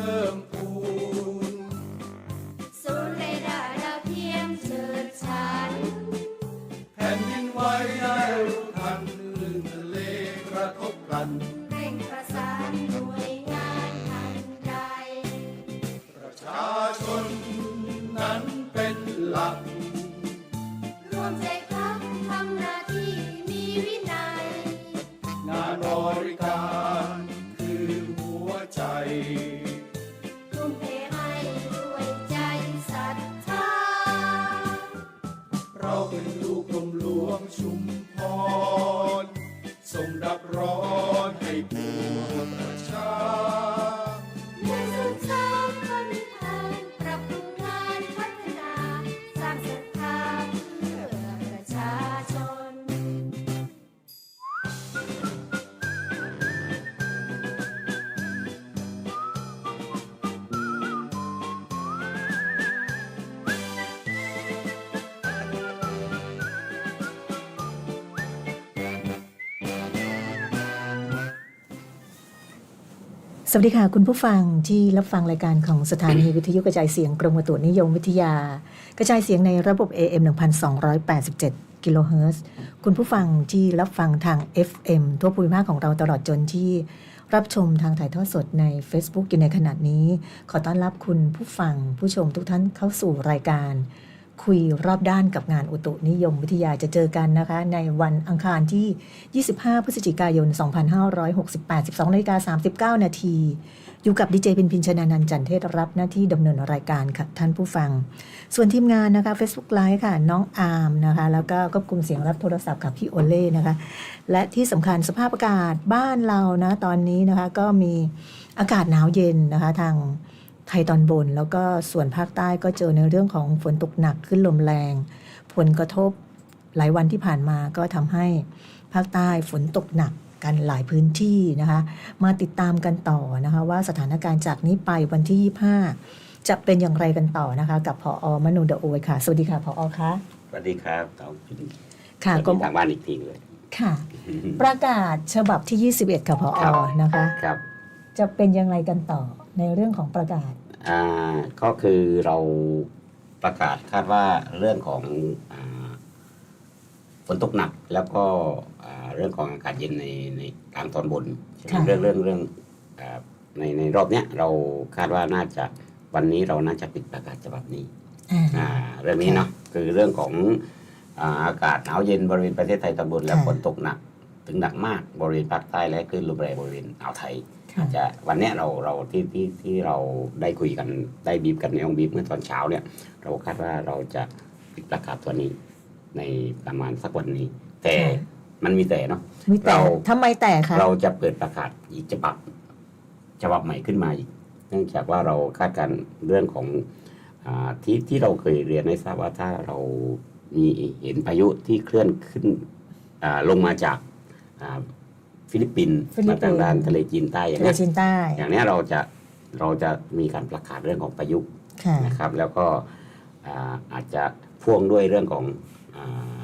า สวัสดีค่ะ คุณผู้ฟังที่รับฟังรายการของสถานีวิทยุกระจายเสียงกรมอุตุนิยมวิทยา กระจายเสียงในระบบ AM 1287 กิโลเฮิรตซ์คุณผู้ฟังที่รับฟังทาง FM ทั่วภูมิภาคของเราตลอดจนที่รับชมทางถ่ายทอดสดใน Facebook อยู่ในขณะนี้ ขอต้อนรับคุณผู้ฟังผู้ชมทุกท่านเข้าสู่รายการ คุยรอบด้านกับงานอุตุนิยมวิทยาจะเจอกันนะคะ ในวันอังคารที่ 25 พฤศจิกายน 2568 12นาฬิกา39 นาที อยู่กับดีเจพินพินชนานันจันเทศรับหน้าที่ดำเนินรายการค่ะท่านผู้ฟัง ส่วนทีมงานนะคะ Facebook Live ค่ะ น้องอาร์มนะคะ แล้วก็ควบคุมเสียงรับโทรศัพท์กับพี่โอเล่นะคะ และที่สำคัญสภาพอากาศบ้านเรานะตอนนี้นะคะก็มีอากาศหนาวเย็นนะคะทาง ไทยตอนบน แล้วก็ส่วนภาคใต้ก็เจอในเรื่องของฝนตกหนักขึ้นลมแรง ผลกระทบหลายวันที่ผ่านมาก็ทำให้ภาคใต้ฝนตกหนักกันหลายพื้นที่นะคะ มาติดตามกันต่อนะคะว่าสถานการณ์จากนี้ไปวันที่ 25 จะเป็นอย่างไรกันต่อนะคะ กับพออมนูดะโอยค่ะ สวัสดีค่ะพออคะสวัสดีครับต้องสค่ะวัสก็ดีทางบ้านอีกทีเลยค่ะ ประกาศฉบับที่ 21 ค่ะพอครัอบนะคะ ครับ จะเป็นอย่างไรกันต่อ ในเรื่องของประกาศ อ่าก็คือเราประกาศคาดว่าเรื่องของอาฝนตกหนักแล้วก็อ่าเรื่องของอากาศเย็นในในกลางตอนบนใช่ไหมค่ะ เรื่องเรื่องเรื่องอ่าในในรอบเนี้ยเราคาดว่าน่าจะวันนี้เราน่าจะปิดประกาศฉบับนี้ อ่า อ่าเรื่องนี้เนาะคือเรื่องของอ่าอากาศหนาวเย็นบริเวณประเทศไทยตอนบนและค่ะ ฝนตกหนัก ถึงหนักมากบริเวณภาคใต้และคลื่นลมแรงบริเวณอ่าวไทย ค่ะจะวันเนี้ยเราเราที่ที่ที่เราได้คุยกันได้บีบกันในห้องบีบเมื่อตอนเช้าเนี่ยเราคาดว่าเราจะปิดประกาศตัวนี้ในประมาณสักวันนี้ แต่ค่ะ มันมีแต่เนาะ มีแต่เรา ทำไมแต่คะ เราจะเปิดประกาศอีกฉบับฉบับใหม่ขึ้นมาอีก เนื่องจากว่าเราคาดการณ์เรื่องของอาที่ที่เราเคยเรียนให้ทราบว่าถ้าเรามีเห็นพายุที่เคลื่อนขึ้นอ่าลงมาจากอ่า ฟิลิปปินส์ฟิลิปปินส์ มาทางด้านทะเลจีนใต้อย่างทะเลเงี้ยจีนใต้อย่างเนี้ยเราจะเราจะมีการประกาศเรื่องของพายุค่ะ นะครับ แล้วก็อ่าอาจจะพ่วงด้วยเรื่องของอ่า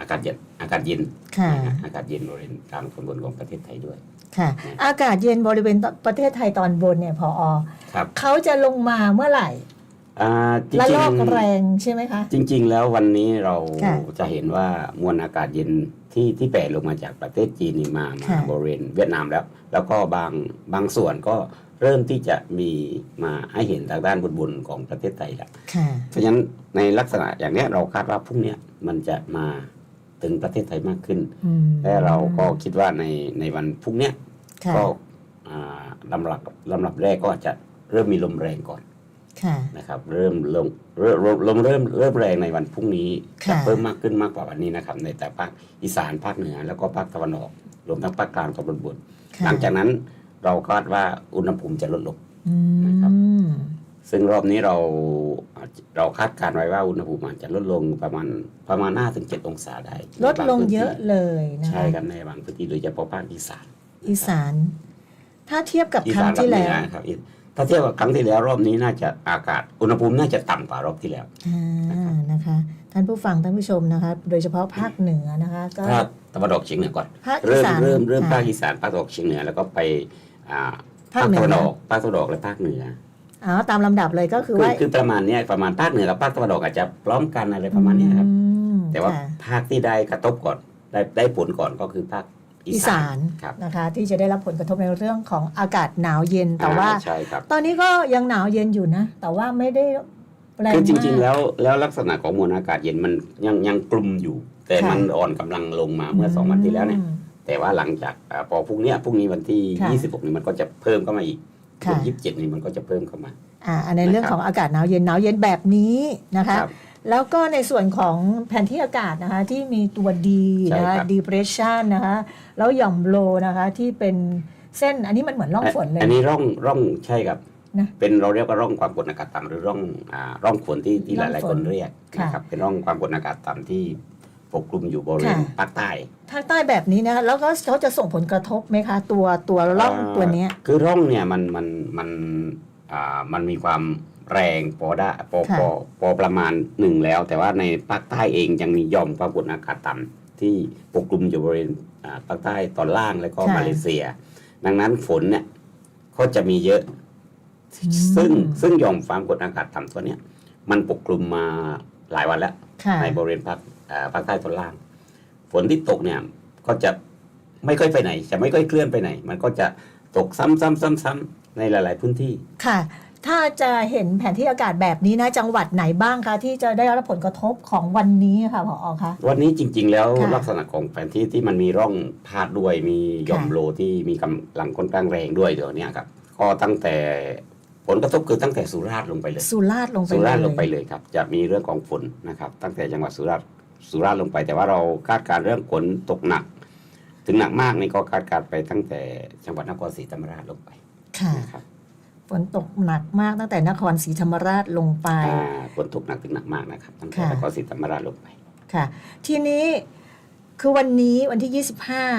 อากาศเย็นอากาศเย็นค่ะ นะฮะอากาศเย็นบริเวณกลางตอนบนของประเทศไทยด้วย ค่ะ อากาศเย็นบริเวณประเทศไทยตอนบนเนี่ยพออครับเขาจะลงมาเมื่อไหร่อ่าจละริลงอกแรๆงใช่ไหมคะ จริงๆ แล้ววันนี้เราค่ะ จะเห็นว่ามวลอากาศเย็น ที่ที่แผ่ลงมาจากประเทศจีนนี่มามาค่ะบริเวณเวียดนามแล้ว แล้วก็บางบางส่วนก็เริ่มที่จะมีมาให้เห็นทางด้านบนๆของประเทศไทยแล้วค่ะเพราะฉะนั้นในลักษณะอย่างเนี้ยเราคาดว่าพรุ่งเนี้ยมันจะมาถึงประเทศไทยมากขึ้นอืมและเราก็คิดว่าในในวันพรุ่งเนี้ยค่ะก็อ่าลำดับลำดับแรกก็จะเริ่มมีลมแรงก่อนค่ะ นะครับเริ่มลมเริ่มลมเริ่มเริ่มแรงในวันพรุ่งนี้ค่ะจะเพิ่มมากขึ้นมากกว่าวันนี้นะครับในแต่ภาคอีสานภาคเหนือ แล้วก็ภาคตะวันออกรวมทั้งภาคกลางตอนบนบนค่ะหลังจากนั้นเราคาดว่าอุณหภูมิจะลดลงอืนะครับมซึ่งรอบนี้เราอาจเราคาดการณ์ไว้ว่าอุณหภูมิอาจจะลดลงประมาณประมาณ5ถึง7องศาได้ ลดลงในบางพื้นที่เยอะเลยนะใช่คะครับในบางพื้นที่โดยเฉพาะภาคอีสาน อีสาน ถ้าเทียบกับอีครั้สางนที่เหนืแล้วอครับอี ถ้าเทียบกับครั้งที่แล้วรอบนี้น่าจะอากาศอุณหภูมิน่าจะต่ำกว่ารอบที่แล้วอ่านะคะท่านผู้ฟังท่านผู้ชมนะคะ โดยเฉพาะภาคเหนือนะคะก็ภาคตะวันออกเฉียงเหนือก่อนภาคอีเริ่มสานเริ่มเริ่มค่ะภาคอีสานภาคตะวันออกเฉียงเหนือแล้วก็ไปอ่าภาภาคคเหนือตะวันออกภาคตะวันออกและภาคเหนืออ๋อตามลำดับเลยก็คือคือว่าคือประมาณเนี้ยประมาณภาคเหนือกับภาคตะวันออกอาจจะพร้อมกันอะไรประมาณเนี้ยครับอืมแต่ว่าค่ะภาคที่ได้กระทบก่อนได้ได้ผลก่อนก็คือภาค อีอีสาสานนครับนะคะที่จะได้รับผลกระทบในเรื่องของอากาศหนาวเย็นแต่อ่ว่าใช่ครับตอนนี้ก็ยังหนาวเย็นอยู่นะ แต่ว่าไม่ได้แรงคือจริงๆมากแล้วแล้วลักษณะของมวลอากาศเย็นมันยังยังกลุ่มอยู่ แต่ค่ะมันอ่อนกำลังลงมาเมื่อสองวันที่แล้วเนี่ยอืมแต่ว่าหลังจากอาพอพรุ่งเนี้ยพรุ่งนี้วันที่ค่ะ26นี่มันก็จะเพิ่มเข้ามาอีกค่ะยี่สิบเจ็ดนี่มันก็จะเพิ่มเข้ามาอ่าอันในเรื่องของอากาศหนาวเย็นหนาวเย็นแบบนี้นะคะครับ แล้วก็ในส่วนของแผนที่อากาศนะคะที่มีตัวดีนะคะใช่ครับ depression นะคะแล้วหย่อมโลนะคะที่เป็นเส้นอันนี้มันเหมือนร่องฝนเลย อันนี้ร่องร่องใช่ครับนะเป็นเราเรียกว่าร่องความกดอากาศต่ำหรือร่องอ่าร่องฝนที่ที่หร่องลายฝๆนคนเรียกค่ะนะครับเป็นร่องความกดอากาศต่ำที่ปกคลุมอยู่บริเวณค่ะภาคใต้ทางใต้แบบนี้นะคะแล้วก็เขาจะส่งผลกระทบไหมคะ ตัวตัวร่องาตัวเนี้ยคือร่องเนี่ยมันมันมันอ่ามันมีความ แรงพอได้พอค่ะพอพอประมาณหนึ่งแล้ว แต่ว่าในภาคใต้เองยังมีหย่อมความกดอากาศต่ำที่ปกคลุมอยู่บริเวณอ่าภาคใต้ตอนล่างและก็มาเลเซีย ดังนั้นฝนเนี่ยก็จะมีเยอะ ซึ่งซึ่งหย่อมความกดอากาศต่ำตัวเนี้ยมันปกคลุมมาหลายวันแล้วค่ะในบริเวณภาคอ่าภาคใต้ตอนล่าง ฝนที่ตกเนี่ยก็จะไม่ค่อยไปไหน จะไม่ค่อยเคลื่อนไปไหน มันก็จะตกซ้ำๆๆๆในหลาย ๆ พื้นที่ค่ะ ถ้าจะเห็นแผนที่อากาศแบบนี้นะจังหวัดไหนบ้างคะที่จะได้รับผลกระทบของวันนี้ค่ะผอคะวันนี้จริง ๆ แล้วค่ะลักษณะของแผนที่ที่มันมีร่องพาดด้วยมีหย่อมค่ะ โลที่มีกำลังค่อนข้างแรงด้วยเดี๋ยวเนี้ครับก็ตั้งแต่ผลกระทบคือตั้งแต่สุราษฎร์ลงไปเลย สุราษฎร์ลงไปสุราษฎร์เยลงไปเลยครับ จะมีเรื่องของฝนนะครับ ตั้งแต่จังหวัดสุราษฎร์สุราษฎร์ลงไป แต่ว่าเราคาดการณ์เรื่องฝนตกหนัก ถึงหนักมากนี่ก็คาดการณ์ไปตั้งแต่จังหวัดนครศรีธรรมราชลงไปค่ะ นะครับ ฝนตกหนักมากตั้งแต่นครศรีธรรมราชลงไปอ่าฝนตกหนักถึงหนักมากนะครับตั้งแต่ค่ะนครศรีธรรมราชลงไปค่ะ ทีนี้คือวันนี้วันที่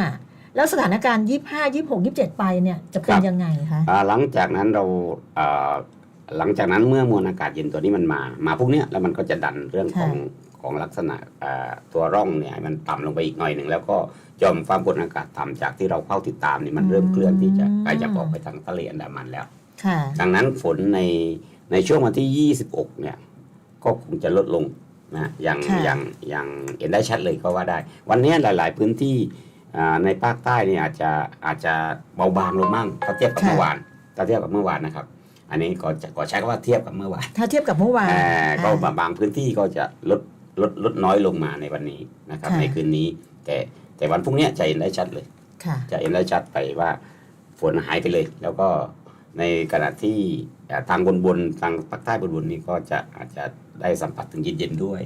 25 แล้วสถานการณ์ 25 26 27 ไปเนี่ยจะเป็นครับยังไงคะอ่าหลังจากนั้นเราอ่าหลังจากนั้นเมื่อมวลอากาศเย็นตัวนี้มันมา มาพวกเนี้ยแล้วมันก็จะดันเรื่องของของลักษณะอ่าตัวร่องเนี่ยให้มันต่ำลงไปอีกหน่อยหนึ่งแล้วก็หย่อมความกดอากาศต่ำจากที่เราเฝ้าติดตามนี่มันเริ่มเคลื่อนที่จะขยับออกไปทางทะเลอันดามันแล้วค่ะ ดังนั้นฝนในในช่วงวันที่ 26 เนี่ย ก็คงจะลดลงนะอย่างค่ะอย่างอย่างเห็นได้ชัดเลยก็ว่าได้ วันนี้หลาย ๆ พื้นที่อ่าในภาคใต้เนี่ยอาจจะอาจจะเบาบางลงมั่งถ้าเทียบกับเมื่อวานถ้าเทียบกับเมื่อวานนะครับ อันนี้ก็จะก็ใช้คำว่าเทียบกับเมื่อวานถ้าเทียบกับเมื่อวานแต่ก็อ่าบางพื้นที่ก็จะลดลดลดน้อยลงมาในวันนี้นะครับค่ะในคืนนี้ แต่แต่วันพรุ่งนี้จะเห็นได้ชัดเลยค่ะจะเห็นได้ชัดไปว่าฝนหายไปเลย แล้วก็ ในขณะที่เอ่อทางบนบนๆทางภาคใต้บนบนๆนี้ก็จะอาจจะได้สัมผัสถึงเย็นๆด้วย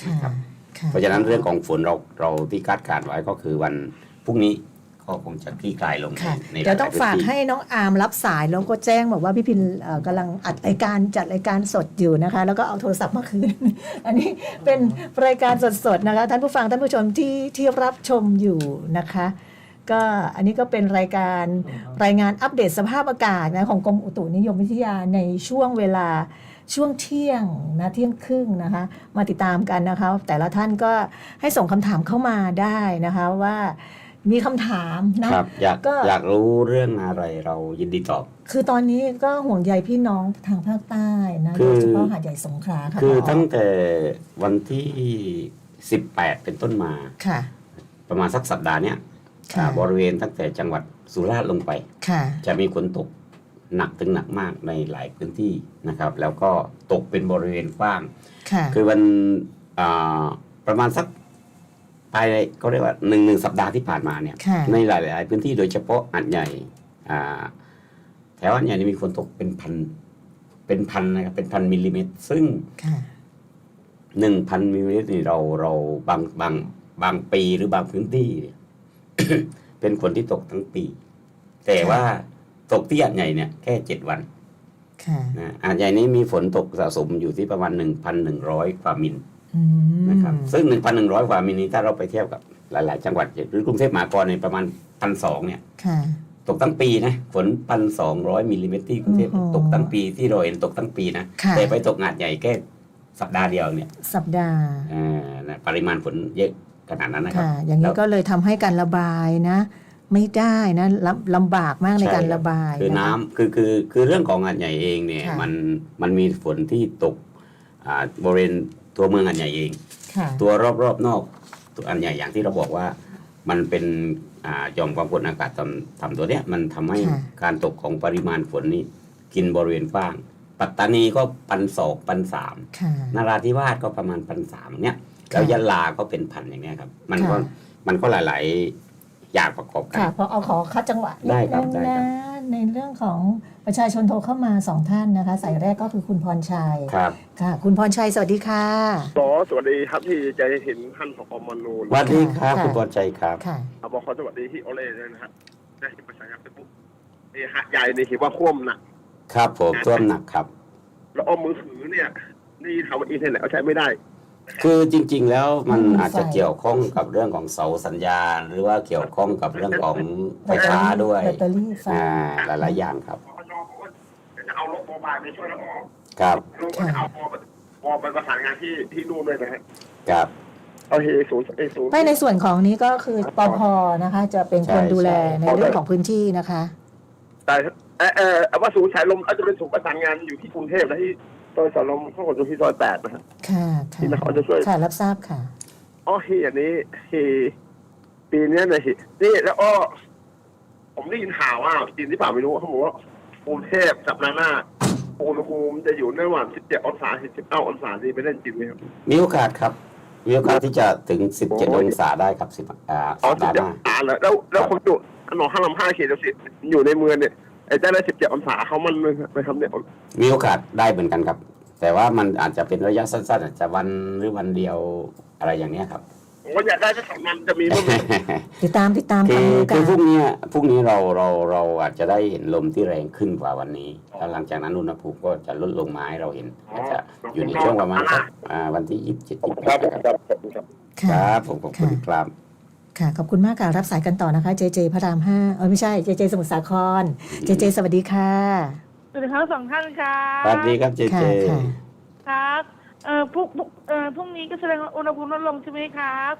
ค่ะครับค่ะเพราะฉะนั้นเรื่องของฝนเราเราที่คาดการณ์ไว้ก็คือวันพรุ่งนี้ก็คงจะคลี่คลายลงค่ะในเดี๋ยวต้องหลๆฝากพื้นที่ให้น้องอาร์มรับสายแล้วก็แจ้งบอกว่าพี่พินเอ่อกำลังอัดรายการจัดรายการสดอยู่นะคะ แล้วก็เอาโทรศัพท์มาคืน อันนี้เป็นรายการสดๆนะคะ ท่านผู้ฟังท่านผู้ชมที่ที่รับชมอยู่นะคะ ก็อันนี้ก็เป็นรายการรายงานอัปเดตสภาพอากาศนะของกรมอุตุนิยมวิทยาในช่วงเวลาช่วงเที่ยงนะเที่ยงครึ่งนะคะ มาติดตามกันนะคะ แต่ละท่านก็ให้ส่งคำถามเข้ามาได้นะคะว่ามีคำถามนะครับอยากก็อยากรู้เรื่องอะไรเรายินดีตอบ คือตอนนี้ก็ห่วงใยพี่น้องทางภาคใต้นะคืโดอยเฉพาะหาดใหญ่สงขลาค่ะคือผตั้งแต่วันที่ 18 เป็นต้นมาค่ะ ประมาณสักสัปดาห์เนี้ยค่ะอ่า บริเวณตั้งแต่จังหวัดสุราษฎร์ลงไปค่ะจะมีฝนตกหนักถึงหนักมากในหลายพื้นที่นะครับ แล้วก็ตกเป็นบริเวณกว้างค่ะคือวันอ่าประมาณสักภายในก็เรียกว่าหนึ่งหนึ่งสัปดาห์ที่ผ่านมาเนี่ยค่ะในหลายๆพื้นที่โดยเฉพาะอันใหญ่อ่าแถวอันใหญ่นี่มีฝนตกเป็นพันเป็นพันนะครับเป็นพันมิลลิเมตร ซึ่งค่ะหนึ่งพันมิลลิเมตรนี่เราเราบางบางบางปีหรือบางพื้นที่เนี่ย เป็นฝนที่ตกทั้งปี แต่ว่าตกที่อันใหญ่เนี่ยแค่เจ็ดวันค่ะนะหาดใหญ่นี้มีฝนตกสะสมอยู่ที่ประมาณ1,100กว่ามิลอืมนะครับซึ่ง1,100กว่ามิลนี้ถ้าเราไปเทียบกับหลาย ๆ จังหวัดหรือกรุงเทพมหานครในยประมาณพันสองเนี่ยค่ะตกทั้งปีนะฝนพันสองร้อยมิลลิเมตรที่กรุงเทพโอ้โหตกทั้งปีที่เราเห็นตกทั้งปีนะค่ะแต่ไปตกหาดใหญ่แค่สัปดาห์เดียวเนี่ย สัปดาห์อ่านะปริมาณฝนเยอะ ขนาดนั้นนะครับค่ะอย่างนี้แล้วก็เลยทำให้การระบายนะ ไม่ได้นะลำลำบากมากในใช่การครับระบาย คือน้ำะะคือคือคือเรื่องของหาดใหญ่เองเนี่ยค่ะมันมันมีฝนที่ตกอ่าบริเวณตัวเมืองหาดใหญ่เองค่ะตัวรอบรอบๆนอกตัวอันใหญ่อย่างที่เราบอกว่ามันเป็นอ่าหย่อมความกดอากาศต่ำต่ำตัวเนี้ยมันทำให้ค่ะการตกของปริมาณฝนนี่กินบริเวณกว้าง ปัตตานีก็ปันสองปันสามค่ะนาราธิวาสก็ประมาณพันสามเนี้ย แล้วค่ะยะลาก็เป็นพันอย่างเนี้ยครับ มันก็ค่ะมันก็หลายๆอย่างประกอบกันค่ะพอเอาขอคัดจังหวะนิได้ครับนึงได้ครันะบในเรื่องของประชาชนโทรเข้ามาสองท่านนะคะ สายแรกก็คือคุณพรชัยครับค่ะ คุณพรชัยสวัสดีค่ะขอสวัสดีครับที่ใจเห็นท่านผอมนูนสวัสดีครับค่ะคุณปอชัยครับค่ะเอาบอกขอสวัสดีที่โอเล่ด้วยนะครับได้เห็นภาษาอังกฤษปุ๊บไอ้หาดใหญ่นี่เห็นว่าท่วมหนักครับผมท่วมหนักครับ แล้วเอามือถือเนี่ย นี่ทำอินเทอร์เน็ตเอาใช้ไม่ได้ คือจริง ๆ แล้วมันอืมอาจจะไฟเกี่ยวข้องกับเรื่องของเสาสัญญาณ หรือว่าเกี่ยวข้องกับเรื่องของไฟฟ้าด้วยแบตเตอรี่ไฟอ่าหลายๆอย่างครับพอจบอกว่าจะเอารถโมบายไปช่วยแล้วออกครับลูกก็จะเอาพอพอไปประสานงานที่ที่นู่นด้วยนะฮะครับเอาเฮศูนย์เอศูนย์ไม่ในส่วนของนี้ก็คือปพนะคะ จะเป็นคนใช่ดูแลใช่ในเรื่องของพื้นที่นะคะแต่เออเออเอาว่าศูนย์สายลมอาจจะเป็นศูนย์ประสานงานอยู่ที่กรุงเทพและที่ ซอยสายลมข้างบนอยู่ที่ซอยแปดนะฮะ ค่ะค่ะที่นครจะช่วย ค่ะรับทราบค่ะ อ๋อเฮียนี้เฮปีเนี้ยนะเฮนี่แล้วอ้อผมได้ยินข่าวว่าจริงที่เปล่าไม่รู้เขาบอกว่ากรุงเทพสัปดาห์หน้าอุณหภูมิจะอยู่ในระหว่าง17องศาถึง19องศานี่เป็นเรื่องจริงไหมครับ มีโอกาสครับ มีโอกาสที่จะถึง17โอ้ยองศาได้ครับสิบอ่าอ๋อสัปดาห์ห17น้าองศาเหรอแล้วแล้วคนอยู่หนองห้าลำห้าเขตสิอยู่ในเมืองเนี่ย ไอ้ได้ได้17องศาเขามันเลยไหมครับเนี่ยมีโอกาสได้เหมือนกันครับ แต่ว่ามันอาจจะเป็นระยะสั้นๆอาจจะวันหรือวันเดียวอะไรอย่างเนี้ยครับผมก็อยากได้สักสองวันจะมีบ้างไหมติดตามติดตามคือทำมือกัคืนอพรุ่งนี้พรุ่งนี้เราเราเราอาจจะได้เห็นลมที่แรงขึ้นกว่าวันนี้แล้วหลังจากนั้นอุณหภูมิก็จะลดลงมาให้เราเห็นอาจจะอยู่ในช่วงประมาณสักอ่าวันที่ยี่สิบเจ็ดยี่สิบแปครับดผมครับครับผมครับคค่ะรับผมขอบคุณครับ ค่ะ ขอบคุณมากค่ะ รับสายกันต่อนะคะ เจเจพระรามห้าเออไม่ใช่ เจเจสมุทรสาคร เจเจสวัสดีค่ะ สวัสดีครับสองท่านครับสวัสดีครับเจเจ ค่ะค่ะ ครับเอ่อพรุ่งพรุ่งเอ่อพรุ่งนี้ก็แสดงว่าอุณหภูมิลดลงใช่ไหมครับ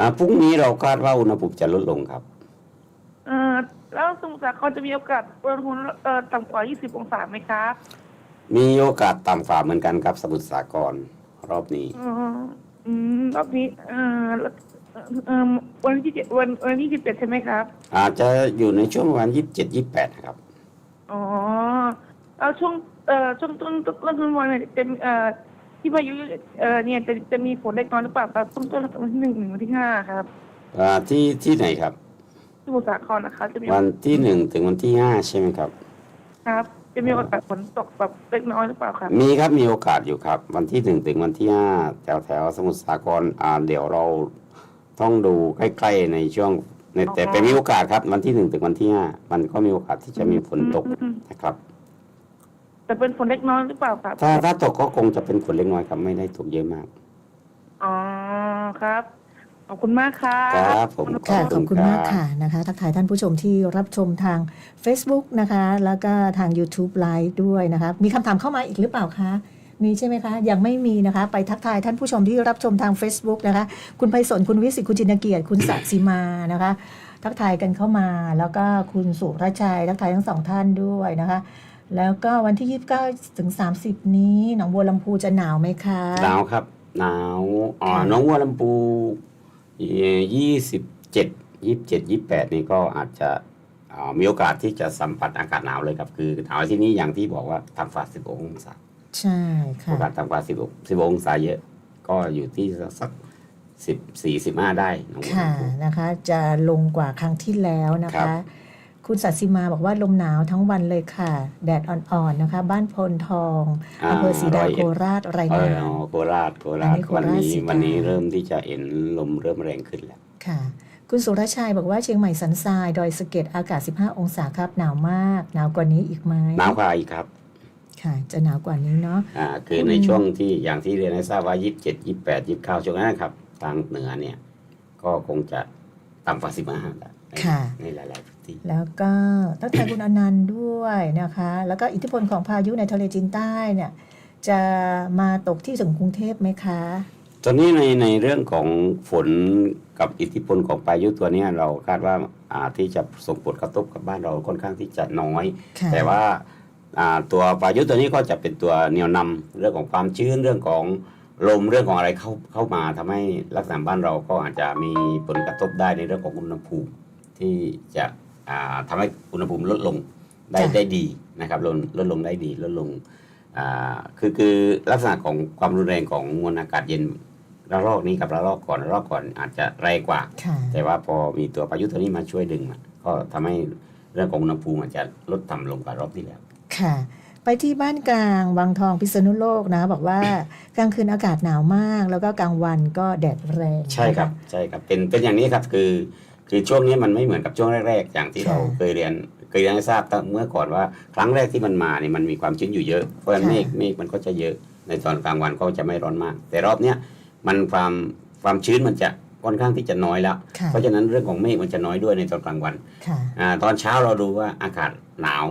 อ่าพรุ่งนี้เราคาดว่าอุณหภูมิจะลดลงครับ เอ่อแล้วสมุทรสาครจะมีโอกาสอุณหภูมิเอ่อต่ำกว่า 20 องศาไหมครับมีโอกาสต่ำฝ่าเหมือนกันครับสมุทรสาครรอบนี้ อืมอืมรอบนี้เอ่อ เอ่อวันที่เจ็ดวันวันที่สิบเจ็ดใช่ไหมครับ อาจจะอยู่ในช่วงวันยี่สิบเจ็ดยี่สิบแปดครับ อ๋อแล้วช่วงเอ่อช่วงต้นต้นต้นวันเนี่ยจะมีเอ่อที่พายุเอ่อเนี่ยจะจะมีฝนเล็กน้อยหรือเปล่าครับต้นต้นวันที่หนึ่งถึงวันที่ห้าครับอ่าที่ที่ไหนครับ สมุทรสาครนะคะ จะมีวันที่หนึ่งถึงวันที่ห้าใช่ไหมครับ ครับ จะมีโอกาสฝนตกแบบเล็กน้อยหรือเปล่าครับ มีครับมีโอกาสอยู่ครับ วันที่หนึ่งถึงวันที่ห้าแถวแถวสมุทรสาครอ่าเดี๋ยวเรา ต้องดูใกล้ๆในช่วงในแต่อ๋อเป็นมีโอกาสครับ วันที่หนึ่งถึงวันที่ห้ามันก็มีโอกาสที่จะมีฝนตกอืมนะครับแต่เป็นฝนเล็กน้อยหรือเปล่าครับ ถ้าถ้าตกก็คงจะเป็นฝนเล็กน้อยครับไม่ได้ตกเยอะมาก อ๋อครับขอบคุณมากครับครับผมค่ะขขออบบคุคุณณครับมากค่ะนะคะ ทักทายท่านผู้ชมที่รับชมทาง Facebook นะคะ แล้วก็ทาง YouTube Live ด้วยนะคะ มีคำถามเข้ามาอีกหรือเปล่าคะ มีใช่ไหมคะ ยังไม่มีนะคะ ไปทักทายท่านผู้ชมที่รับชมทาง Facebook นะคะ คุณไพศลคุณวิสิทธิ์คุณจินเกียรติ คุณสัสิมานะคะ ทักทายกันเข้ามา แล้วก็คุณสุรชัย ทักทายทั้งสองท่านด้วยนะคะ แล้วก็วันที่ 29 ถึง 30 นี้ หนองบัวลำพูจะหนาวไหมคะ หนาวครับ หนาวอ๋อค่ะน้องวัวลำพูยี่สิบเจ็ดยี่สิบเจ็ดยี่สิบแปดนี่ก็อาจจะอ่ามีโอกาสที่จะสัมผัสอากาศหนาวเลยครับ คือหนาวที่นี่อย่างที่บอกว่าต่ำกว่าสิบองศา ใช่โอค่ะ กาสต่ำกว่าสิบสิบองศาเยอะ ก็อยู่ที่สักสิบสี่สิบห้าได้น้องวัวค่ะลำพูนะคะจะลงกว่าครั้งที่แล้วนะครัคะ บ คุณสัตย์สิมาบอกว่าลมหนาวทั้งวันเลยค่ะ แดดอ่อนๆนะคะ บ้านพลทองอำเภอศรีดาโคราชรายาเอองอ๋อนโคราชโคราอัชนนี้โควันราชนี้สีดา วันนี้เริ่มที่จะเห็นลมเริ่มแรงขึ้นแล้ว ค่ะ คุณสุรชัยบอกว่าเชียงใหม่สันทราย ดอยสะเก็ดอากาศ 15 องศาครับ หนาวมาก หนาวกว่านี้อีกไหม หนาวกว่าอีกครับ ค่ะจะหนาวกว่านี้เนาะอ่าคือคุณในช่วงที่อย่างที่เรียนให้ทราบว่า27 28 29ช่วงนั้นนะครับ ทางเหนือเนี่ย ก็คงจะต่ำกว่า15แล้วในค่ะในหลายๆพื้นที่แล้วก็ทักทายคุณอนันต์ด้วยนะคะ แล้วก็อิทธิพลของพายุในทะเลจีนใต้เนี่ย จะมาตกที่ถึงกรุงเทพไหมคะ ตอนนี้ในในเรื่องของฝนกับอิทธิพลของพายุตัวเนี้ยเราคาดว่าอ่าที่จะส่งผลกระทบกับบ้านเราค่อนข้างที่จะน้อยค่ะแต่ว่าอ่า ตัวพายุตัวนี้ก็จะเป็นตัวเหนี่ยวนำเรื่องของความชื้นเรื่องของลมเรื่องของอะไรเข้าเข้ามาทำให้ลักษณะบ้านเราก็อาจจะมีผลกระทบได้ในเรื่องของอุณหภูมิ ที่จะอ่าทำให้อุณหภูมิลดลงได้ค่ะได้ดีนะครับลดลดลงได้ดีลดลงอ่าคือคือลักษณะของความรุนแรงของมวลอากาศเย็นระลอกนี้กับระลอกก่อนระลอกก่อนอาจจะแรงกว่าค่ะแต่ว่าพอมีตัวพายุตัวนี้มาช่วยดึงอะก็ทำให้เรื่องของอุณหภูมิอาจจะลดต่ำลงกว่ารอบที่แล้ว ค่ะ ไปที่บ้านกลางวังทองพิษณุโลกนะ บอกว่ากลางคืนอากาศหนาวมาก แล้วก็กลางวันก็แดดแรงใช่ครับนะะ ใช่ครับเป็นเป็นอย่างนี้ครับคือ คือช่วงนี้มันไม่เหมือนกับช่วงแรกๆ อย่างที่ค่ะเราเคยเรียนเคยเรียนให้ทราบตั้งเมื่อก่อนว่าครั้งแรกที่มันมาเนี่ยมันมีความชื้นอยู่เยอะเพราะฉะนั้นค่ะ เมฆเมฆมันก็จะเยอะในตอนกลางวันก็จะไม่ร้อนมาก แต่รอบเนี้ยมันความความชื้นมันจะค่อนข้างที่จะน้อยแล้ว ค่ะเพราะฉะนั้นเรื่องของเมฆมันจะน้อยด้วยในตอนกลางวัน ค่ะ อาตอนเช้าเราดูว่าอากาศหนาว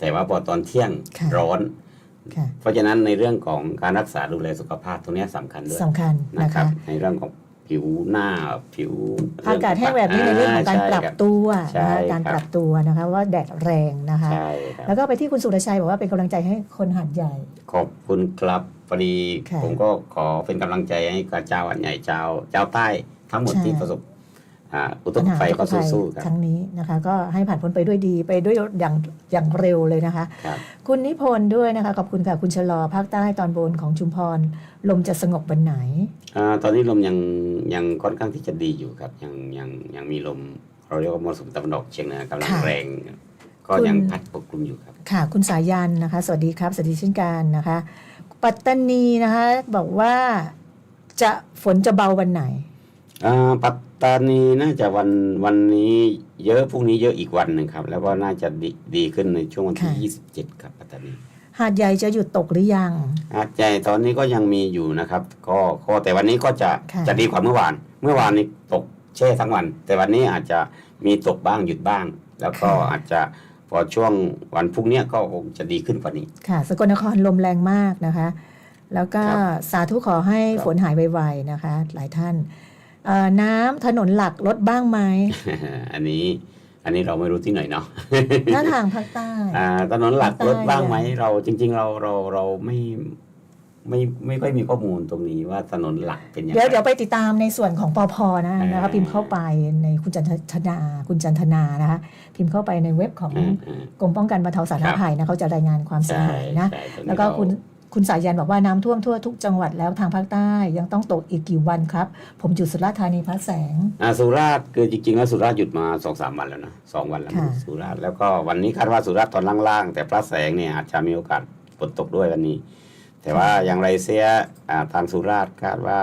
แต่ว่าพอตอนเที่ยงค่ะร้อน ค่ะเพราะฉะนั้นในเรื่องของการรักษาดูแลสุขภาพตรงเนี้ยสำคัญด้วยสำคัญนะนะครัคะบในเรื่องของผิวหน้าผิวอากาศแห้งแบบนี้ในเรื่องของการใช่ปรับคตัวใช่นะคะการปรับตัวนะคะว่าแดดแรงนะคะ ใช่ครับ แล้วก็ไปที่คุณสุรชัยบอกว่าเป็นกำลังใจให้คนหัดใหญ่ ขอบคุณครับพอดีค่ะผมก็ขอเป็นกำลังใจให้กับเจ้าอันใหญ่เจ้าเจ้าใต้ทั้งหมดใช่ ที่ประสบ อ่าอุทปัญกหาภัยทุกก็ภัยสู้ๆคครับรั้งนี้นะคะ ก็ให้ผ่านพ้นไปด้วยดีไปด้วยอย่างอย่างเร็วเลยนะคะครับคุณนิพนธ์ด้วยนะคะขอบคุณค่ะคุณชะลอภาคใต้ตอนบนของชุมพร ลมจะสงบวันไหนอ่าตอนนี้ลมยังยังค่อนข้างที่จะดีอยู่ครับยังยังยังมีลมเราเรียกว่ามรสุมตะวันออกเฉียงเหนือกำลังค่ะแรงก็คุณยังพัดปกคลุมอยู่ครับ ค่ะ คุณสายันนะคะ สวัสดีครับ สวัสดีเช่นกันนะคะ ปัตตานีนะคะ บอกว่าจะฝนจะเบาวันไหนอ่า ปัตตานีน่าจะวันวันนี้เยอะพรุ่งนี้เยอะอีกวันหนึ่งครับ แล้วก็น่าจะดีดีขึ้นในช่วงวันที่ค่ะ27 ครับปัตตานีหาดใหญ่จะหยุดตกหรือยังอาจใหญ่ตอนนี้ก็ยังมีอยู่นะครับ ก็ก็แต่วันนี้ก็จะค่ะจะดีกว่าเมื่อวาน เมื่อวานนี้ตกแช่ทั้งวัน แต่วันนี้อาจจะมีตกบ้างหยุดบ้าง แล้วก็อาจจะพอช่วงวันพรุ่งเนี้ยก็คงจะดีขึ้นกว่านี้ ค่ะ สกลนครลมแรงมากนะคะ แล้วก็ครับสาธุขอให้ครับฝนหายไวๆนะคะ หลายท่านเอ่อ น้ำถนนหลักลดบ้างไหมอันนี้อันนี้เราไม่รู้ที่ไหนเนาะหน้าทางภาคใต้อ่าถนนหลักภาคใต้รถบ้างไหมเนี่ยเราจริง ๆ เราเราเราไม่ไม่ไม่ค่อยมีข้อมูลตรงนี้ว่าถนนหลักเป็นยังไงเดี๋ยวเดี๋ยวไปติดตามในส่วนของปอพนะนะคะอ่าพิมพ์เข้าไปในคุณจันทนาคุณจันทนานะคะพิมพ์เข้าไปในเว็บของอ่าอ่ากรมป้องกันบรรเทาสาธารณครับภัยนะเขาจะรายงานความเสียใช่หายนะใช่ตรงนี้แล้วก็เราคุณ คุณสายันบอกว่าน้ำท่วมทั่วทุกจังหวัดแล้วทางภาคใต้ยังต้องตกอีกกี่วันครับ ผมอยู่สุราษฎร์ธานีพระแสงอ่าสุราษฎร์คือจริงๆแล้วสุราษฎร์หยุดมาสองสามวันแล้วนะสองวันแล้วค่ะสุราษฎร์แล้วก็วันนี้คาดว่าสุราษฎร์ตอนล่างๆแต่พระแสงเนี่ยอาจจะมีโอกาสฝนตกด้วยวันนี้ แต่ว่าอย่างไรเสียอ่าทางสุราษฎร์คาดว่า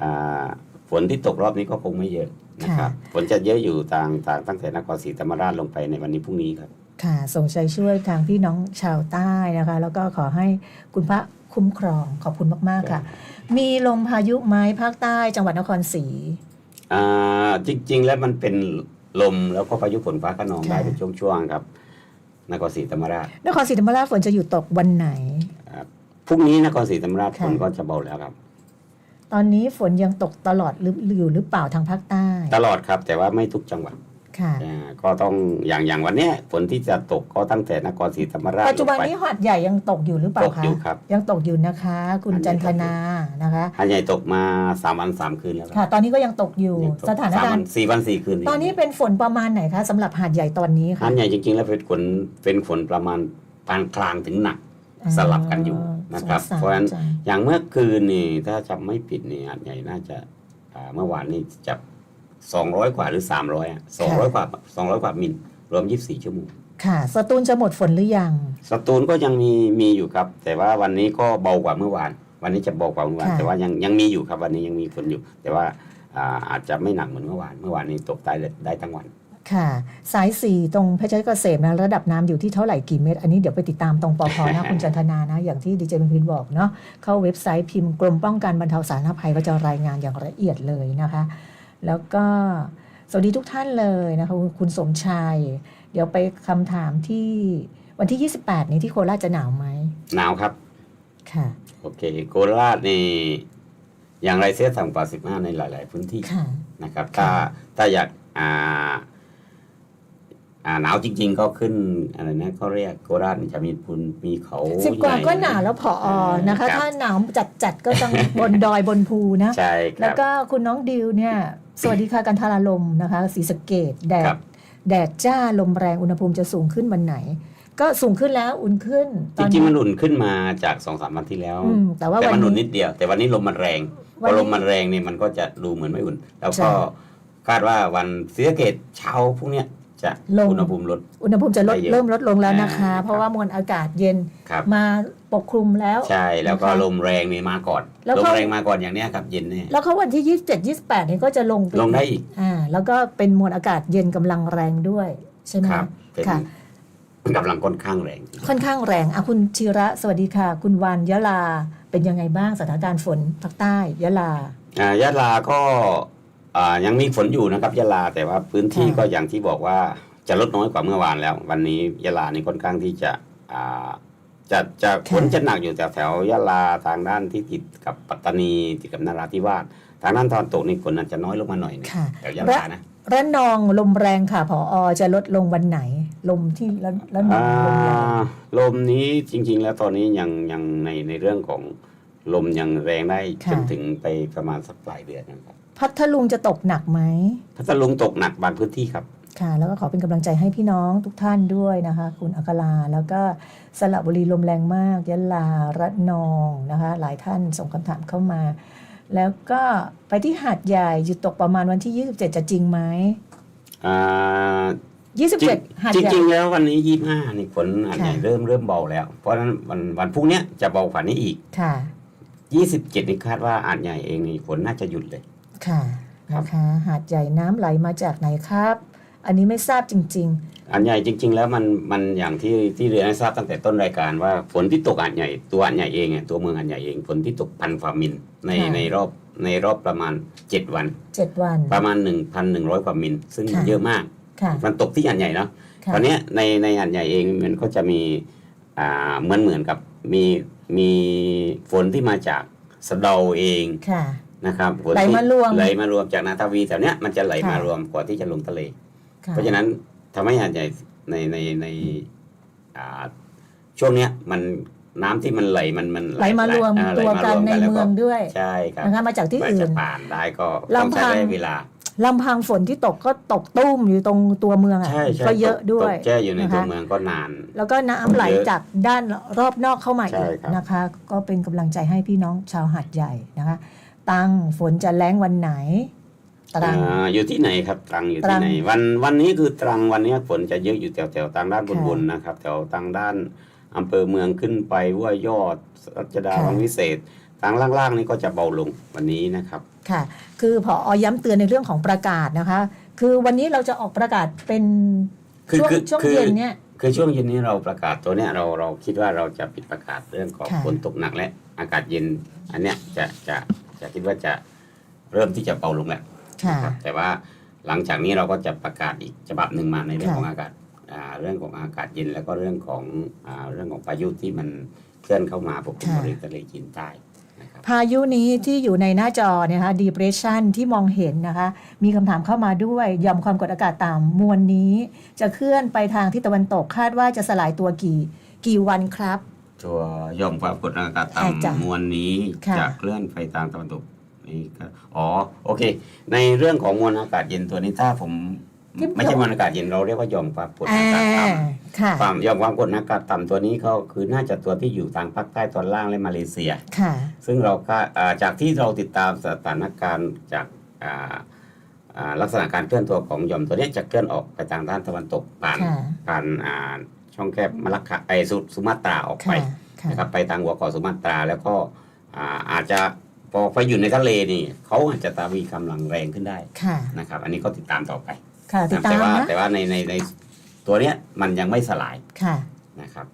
อ่าฝนที่ตกรอบนี้ก็คงไม่เยอะนะครับฝนจะเยอะอยู่ทางทางตั้งแต่นครศรีธรรมราชลงไปในวันนี้พรุ่งนี้ครับ ค่ะส่งใจช่วยทางพี่น้องชาวใต้นะคะ แล้วก็ขอให้คุณพระคุ้มครองขอบคุณมาก ๆ ค่ะ มีลมพายุไหมภาคใต้จังหวัดนครศรีอ่าจริง ๆ แล้วมันเป็นลมแล้วก็พายุฝนฟ้าขนองค่ะได้เป็นช่วงๆครับ นครศรีธรรมราชนครศรีธรรมราชฝนจะหยุดตกวันไหนพรุ่งนี้นครศรีธรรมราชค่ะฝนก็จะเบาแล้วครับ ตอนนี้ฝนยังตกตลอดหรืออยู่หรือเปล่าทางภาคใต้ ตลอดครับ แต่ว่าไม่ทุกจังหวัดค่ะอ่า ก็ต้องอย่างอย่างวันเนี้ยฝนที่จะตกก็ตั้งแต่นครศรีธรรมราชปัจจุบันลงไปนี้หาดใหญ่ยังตกอยู่หรือเปล่าตกคะอยู่ครับ ยังตกอยู่นะคะ คุณหาดใหญ่จันทนานะคะหาดใหญ่ตกมาสามวันสามคืนแล้วคค่ะรับตอนนี้ก็ยังตกอยู่ยังตกสถานสามกาวัรนณ์สี่วันสี่คืน ตอนนี้เป็นฝนประมาณไหนคะสำหรับหาดใหญ่ตอนนี้หาค่ะดใหญ่จริงๆ แล้วเป็นฝนเป็นฝนประมาณปานกลางถึงหนักสลับกันอยู่นะครับสงสเพราะฉะนั้นจังอย่างเมื่อคืนนี่ถ้าจำไม่ผิดนี่หาดใหญ่น่าจะอ่าเมื่อวานนี่จะ สองร้อยกว่าหรือสามร้อยสองร้อยกว่าสองร้อยกว่ามิลรวมยี่สิบสี่ชั่วโมงค่ะสตูลจะหมดฝนหรือยัง สตูลก็ยังมีมีอยู่ครับ แต่ว่าวันนี้ก็เบากว่าเมื่อวาน วันนี้จะเบากว่าเมื่อวานค่ะแต่ว่ายังยังมีอยู่ครับวันนี้ยังมีฝนอยู่ แต่ว่าอ่าอาจจะไม่หนักเหมือนเมื่อวาน เมื่อวานนี้ตกได้ได้ทั้งวัน ค่ะ สายสี่ตรงเพชรเกษมนะระดับน้ำอยู่ที่เท่าไหร่กี่เมตร อันนี้เดี๋ยวไปติดตามตรงปอพนะคุณจันทนานะ อย่างที่ดีเจพินบอกเนาะเข้าเว็บไซต์พิมพ์กรมป้องกันบรรเทาสาธารณภัยก็จะรายงานอย่างละเอียดเลยนะคะ แล้วก็สวัสดีทุกท่านเลยนะคะคุณสมชายเดี๋ยวไปคำถามที่วันที่ 28 นี้ที่โคราชจะหนาวไหมหนาวครับ ค่ะ โอเค โคราชนี่อย่างไรเสียต่ำกว่า 15 ในหลาย ๆ พื้นที่ค่ะ นะครับค่ะถ้าถ้าอยากอ่าอ่าหนาวจริง ๆ ก็ขึ้นอะไรนะเขาเรียกโคราชนี่จะมีพุนมีเขาสิบกว่าใญ่ ก็หนาวแล้วพออนะคะรับ ถ้าหนาวจัดจัดๆก็ต้องบนดอยบนภูนะ ใช่คแล้รัวบ ก็คุณน้องดิวเนี่ย สวัสดีค่ะกันทาราลมนะคะสีสะเกตแดครัดบแดดจ้าลมแรงอุณหภูมิจะสูงขึ้นวันไหน ก็สูงขึ้นแล้วอุ่นขึ้นจริงๆมันอุ่นขึ้นมาจากสองสามวันที่แล้วอืมแต่ว่าแต่วันมันอุ่นนี้นิดเดียว แต่วันนี้ลมมันแรงพวันอนี้ลมมันแรงนี่มันก็จะดูเหมือนไม่อุ่น แล้วใช่ก็คาดว่าวันศรีสะเกตเช้าพวกเนี้ย จะลงอุณหภูมิลด อุณหภูมิจะลดได้เยอะเริ่มลดลงแล้วนะคะอ่าเพราะว่ามวลอากาศเย็นครับมาปกคลุมแล้ว ใช่แล้วก็นะคะลมแรงนี่มาก่อนแล้วลมเขาแรงมาก่อนอย่างเนี้ยครับเย็นเนี่ยแล้วเขาวันที่ 27 28เนี่ยก็จะลงไปลงได้อีกอ่าแล้วก็เป็นมวลอากาศเย็นกำลังแรงด้วยใช่ไหมครับเป็นค่ะกำลังค่อนข้างแรง ค่อนข้างแรงอะคุณชีระสวัสดีค่ะ คุณวานยะลาเป็นยังไงบ้างสถานการณ์ฝนภาคใต้ยะลาอ่ายะลาก็อ่า ยังมีฝนอยู่นะครับยะลาแต่ว่าพื้นที่ค่ะก็อย่างที่บอกว่าจะลดน้อยกว่าเมื่อวานแล้ว วันนี้ยะลานี่ค่อนข้างที่จะอ่าจะจะฝนจะหนักอยู่แถวแถวๆยะลาทางด้านที่ติดกับปัตตานีติดกับนราธิวาสทางด้านตอนตกนี่ฝนอาจจะน้อยลงมาหน่อยหนึงค่ะแถวยะลานะระนองลมแรงค่ะผออจะลดลงวันไหน ลมที่ระระนองลมแรงอ่าลมนี้จริง ๆ แล้วตอนนี้ยังยังในในเรื่องของลมยังแรงได้จนถึงไปประมาณสักปลายเดือนนะครับ พัทลุงจะตกหนักไหมพัทลุงตกหนักบางพื้นที่ครับค่ะ แล้วก็ขอเป็นกำลังใจให้พี่น้องทุกท่านด้วยนะคะ คุณอัคราแล้วก็สระบุรีลมแรงมาก ยะลาระนองนะคะ หลายท่านส่งคำถามเข้ามา แล้วก็ไปที่หาดใหญ่หยุดตกประมาณวันที่ 27 จะจริงไหมอ่า27หาดจใหญ่ริงๆแล้ววันนี้ยี่ห้านี่ฝนอาจจะค่ะเริ่มเริ่มเบาแล้ว เพราะฉะนั้นวันวันพรุ่งเนี้ยจะเบากว่านี้อีก ค่ะยี่สิบเจ็ดนี่คาดว่าอาจใหญ่เองนี่ฝนน่าจะหยุดเลย ค่ะครับนะคะหาดใหญ่น้ำไหลมาจากไหนครับ อันนี้ไม่ทราบจริงอาจใหญ่จริง ๆ แล้วมันมันอย่างที่ที่เรียนให้ทราบตั้งแต่ต้นรายการว่าฝนที่ตกอาจใหญ่ตัวอาจใหญ่เองเนี่ยตัวเมืองอาจใหญ่เองฝนที่ตกพันฝ่ามิลในค่ะในรอบในรอบประมาณเจ็ดวันๆ7วัน ประมาณหนึ่งพันหนึ่งร้อยกว่ามิลซึ่งค่ะเยอะมากค่ะมันตกที่อาจใหญ่เนาะค่ะตอนเนี้ยในในหัดใหญ่เองมันก็จะมีอ่าเหมือนเหมือนกับมีมีฝนที่มาจากสะเดาเองค่ะ นะครับฝนไหลที่มารวม ไหลมารวมจากนาทวีแถวเนี้ยมันจะไหลค่ะ มารวมกว่าที่จะลงทะเลค่เพราะฉะนั้นทำให้หัดใหญ่ในในในอ่าช่วงเนี้ยมันน้ำที่มันไหลมันมันไหลมารวมอ่าไหลตัวมากันรวมในแล้วเมืองด้วยใช่ครับนะคะมาจากที่กว่าอื่จะนผ่านได้ก็ต้องลำพัใช้งระยะเวลา ลำพังฝนที่ตกก็ตกตุ้มอยู่ตรงตัวเมืองอะใช่ใช่ก็เยอะตกด้วย ตกแช่อยู่ในตัวะคะเมืองก็นาน แล้วก็น้ำไหลเยอะจากด้านรอบนอกเข้ามาใช่อีกครับ นะคะ ก็เป็นกำลังใจให้พี่น้องชาวหาดใหญ่นะคะ ตังฝนจะแรงวันไหน ตรังอ่าอยู่ที่ไหนครับตรังอยู่ตรัที่งไหน วันวันนี้คือตรังวันนี้ฝนจะเยอะอยู่แถวแถวๆทางด้านบนค่ะบนๆนะครับแถวทางด้านอำเภอเมืองขึ้นไปห้ว่ายอดรัชดาค่ะวังวิเศษทางล่างๆนี่ก็จะเบาลงวันนี้นะครับ ค่ะ คือพอย้ำเตือนในเรื่องของประกาศนะคะ คือวันนี้เราจะออกประกาศเป็นคือช่วงคือช่วงคือเย็นเนี่ยคือช่วงเย็นนี้เราประกาศตัวเนี้ยเราเราคิดว่าเราจะปิดประกาศเรื่องของค่ะฝนตกหนักและอากาศเย็น อันเนี้ยจะจะ จะคิดว่าจะเริ่มที่จะเบาลงแล้วค่ะ นะครับแต่ว่าหลังจากนี้เราก็จะประกาศอีกฉบับหนึ่งมาในเรื่องค่ะ ของอากาศอ่าเรื่องของอากาศเย็นแล้วก็เรื่องของอ่าเรื่องของพายุที่มันเคลื่อนเข้ามาปกคลุมบริเวณทะเลจีนใต้นะครับ พายุนี้ที่อยู่ในหน้าจอเนยนะคะ depression ที่มองเห็นนะคะ มีคำถามเข้ามาด้วยหย่อมความกดอากาศต่ำมวลนี้ จะเคลื่อนไปทางทิศตะวันตกคาดว่าจะสลายตัวกี่ กี่วันครับ ตัวหย่อมความกดอากาศค่ะจ้ะต่ำมวลนี้ค่ะจะเคลื่อนไปทางตะวันตกนี่ก็อ๋อโอเค ในเรื่องของมวลอากาศเย็นตัวนี้ถ้าผมไม่ใช่มวลอากาศเย็นเราเรียกว่าหย่อมความกดอ่าอากาศต่ำค่ะความหย่อมความกดอากาศต่ำตัวนี้เขาคือน่าจะตัวที่อยู่ทางภาคใต้ตอนล่างและมาเลเซียค่ะซึ่งเราก็อ่าจากที่เราติดตามสถานการณ์จากอ่าอ่าลักษณะการเคลื่อนตัวของหย่อมตัวเนี้ยจะเคลื่อนออกไปทางด้านตะวันตกผ่านค่ะผ่านอ่า ช่องแคบมะลักขะไอสุสุมาตราออกไปค่ะค่ะนะครับไปทางหัวเกาะสุมาตราแล้วก็อ่าอาจจะพอไปอยู่ในทะเลนี่เขาอาจจะตาวีกำลังแรงขึ้นได้ค่ะนะครับ อันนี้ก็ติดตามต่อไปค่ะติดตาแต่มว่านะแต่ว่าในในในตัวเนี้ยมันยังไม่สลายค่ะนะครับ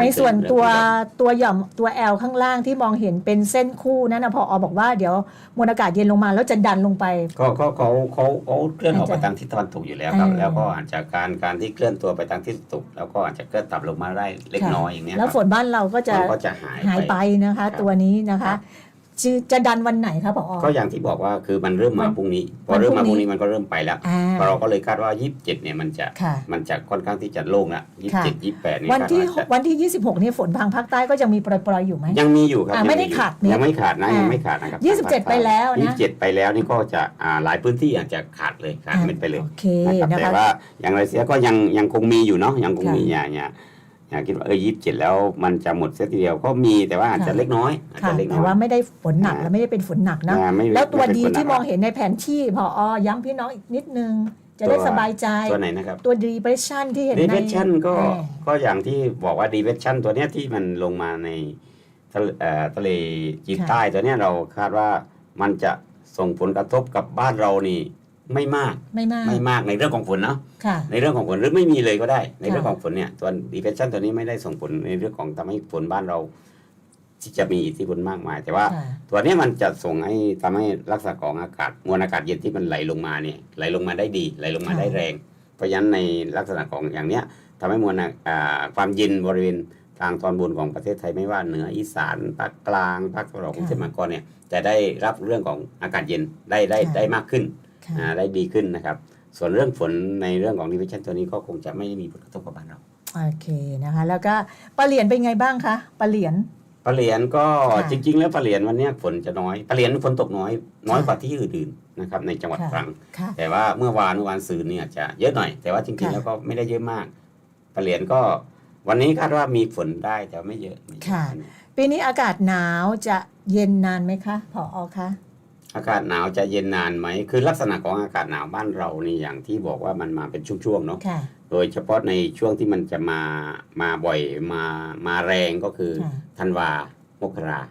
ในส่วนตัวเรื่องตัวหย่อมตัวแอลข้างล่างที่มองเห็นเป็นเส้นคู่นั่นนะพออบอกว่าเดี๋ยวมวลอากาศเย็นลงมาแล้วจะดันลงไป ก็ก็เขาเขาเขาเคลื่อนออกไปอาจจะทางทิศตะวันตกอยู่แล้วครับเออแล้วก็อาจจะการการที่เคลื่อนตัวไปทางทิศตกแล้วก็อาจจะเคลื่อนต่ำลงมาได้เล็กค่ะน้อยอย่างเนี้ยแล้วครับฝนบ้านเราก็จะมันก็จะหายหายไปนะคะครับตัวนี้นะคะครับ จะจะดันวันไหนคะพออก็อย่างที่บอกว่าคือมันเริ่มมาวันพรุ่งนี้พวัอนเริ่มมาพพรุ่รุ่งงนี้นี้มันก็เริ่มไปแล้วอ่าเราก็เลยคาดว่า 27 เนี่ยมันจะค่ะมันจะค่อนข้างที่จะโล่งละ27 28นี่วันที่คาดว่าจะวันที่ 26 นี่ฝนทางภาคใต้ก็ยังมีโปรยๆอยู่ไหม ยังมีอยู่ครับอ่ายังไม่ได้อยู่ขาดนี่ยังไม่ขาดนะอ่ายัยังไม่ขาดนะครับยี่สิบเจ็ดไปแล้วนะ ยี่สิบเจ็ดไปแล้วนี่ก็จะอ่าหลายพื้นที่อาจจะขาดเลยขาดอ่าไม่ไปเลย โอเคนะครับนะแต่คะ ว่าอย่างไรเสียก็ยังยังคงมีอยู่เนาะยังคงค่ะมีอย่าอย่าอ ย่าคิดว่าเออยี่สิบเจ็ดแล้วมันจะหมดเสียทีเดียวก็มีแต่ว่าอาจจะค่ะเล็กน้อยอาจค่ะจะเล็กน้แต่อยว่าไม่ได้ฝนหนักอ่าและไม่ได้เป็นฝนหนักนะอ่าไม่แล้วตัวไม่เป็นดีฝนหนักที่มองเห็นในแผนที่พออย้ำพี่น้องอีกนิดนึง จะได้ตัวสบายใจตัวไหนนะครับตัว depression ที่เห็นดีในเวชั่นก็อ่าก็อย่างที่บอกว่าดีเวชั่นตัวเนี้ยที่มันลงมาในทะเลเอ่อทะเลจีนค่ะใต้ตัวเนี้ยเราคาดว่ามันจะส่งผลกระทบกับบ้านเรานี่ ไม่มากไม่มากไม่มากในเรื่องของฝนเนาะค่ะ ในเรื่องของฝนหรือไม่มีเลยก็ได้ ในค่ะเรื่องของฝนเนี่ยตัวดีเ e ชั่นตัวนี้ไม่ได้ส่งผลในเรื่องของทำให้ฝนบ้านเราที่จะมีอิทธิพลมากมาย แต่ว่าค่ะตัวเนี้ยมันจะส่งให้ทำให้ลักษณะของอากาศมวลอากาศเย็นที่มันไหลลงมาเนี่ยไหลลงมาได้ดี ไหลลงมาค่ะได้แรง เพราะฉะนั้นในลักษณะของอย่างเนี้ยทำให้มวลอ่าความเย็นบริเวณทางตอนบนของประเทศไทยไม่ว่าเหนืออีสานภาคกลางภาคตะวันออกกรุงเทพมหานครเนี่ยจะได้รับเรื่องของอากาศเย็นได้ได้ได้มากขึ้นค่ะอ่า ได้ดีขึ้นนะครับ ส่วนเรื่องฝนในเรื่องของดิวิชันตัวนี้ก็คงจะไม่ได้มีผลกระทบกับบ้านเรา โอเคนะคะ แล้วก็ปลาเหรียญเป็นไงบ้างคะปลาเหรียญปลาเหรียญก็ค่ะจริง ๆ แล้วปลาเหรียญวันเนี้ยฝนจะน้อยปลาเหรียญฝนตกน้อยน้อยค่ะกว่าที่อื่นๆนะครับในจังหวัดค่ะตรังค่ะแต่ว่าเมื่อวานเมื่อวานซืนเนี่ยจะเยอะหน่อย แต่ว่าจริงค่ะๆแล้วก็ไม่ได้เยอะมากปลาเหรียญก็วันนี้คาดว่ามีฝนได้แต่ไม่เยอะไม่เยอค่ะปีนี้อากาศหนาวจะเย็นนานไหมคะพออคะ อากาศหนาวจะเย็นนานไหม คือลักษณะของอากาศหนาวบ้านเรานี่อย่างที่บอกว่ามันมาเป็นช่วงๆเนาะค่ะโดยเฉพาะในช่วงที่มันจะมา มาบ่อย มา มาแรงก็คือค่ะธันวามกรา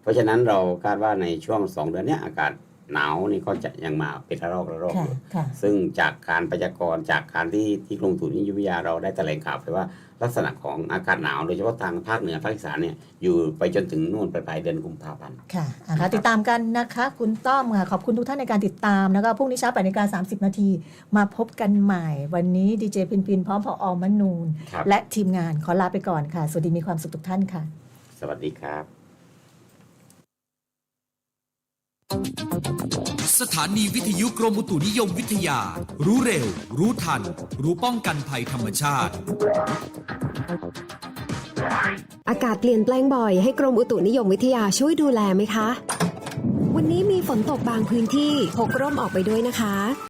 เพราะฉะนั้นเราคาดว่าในช่วงสองเดือนเนี้ยอากาศหนาวนี่ก็จะยังมาเป็นระลอกระลอกค่ะอยู่ค่ะซึ่งจากการพยากรณ์จากการที่ที่กรมอุตุนิยมวิทยาเราได้แถลงข่าวไปว่า ลักษณะของอากาศหนาวโดยเฉพาะทางภาคเหนือภาคอีสานเนี่ยอยู่ไปจนถึงนู่นปลายๆเดือนกุมภาพันธ์ค่ะอะค่ะติดตามกันนะคะ คุณต้อมค่ะขอบคุณทุกท่านในการติดตามแล้วก็พรุ่งนี้เช้าแปดนาฬิกาสามสิบนาทีมาพบกันใหม่ วันนี้ดีเจพินพินพร้อมพออมนูนครับและทีมงานขอลาไปก่อนค่ะสวัสดีมีความสุขทุกท่านค่ะ สวัสดีครับ สถานีวิทยุกรมอุตุนิยมวิทยา รู้เร็ว รู้ทัน รู้ป้องกันภัยธรรมชาติ อากาศเปลี่ยนแปลงบ่อยให้กรมอุตุนิยมวิทยาช่วยดูแลไหมคะ วันนี้มีฝนตกบางพื้นที่พกร่มออกไปด้วยนะคะ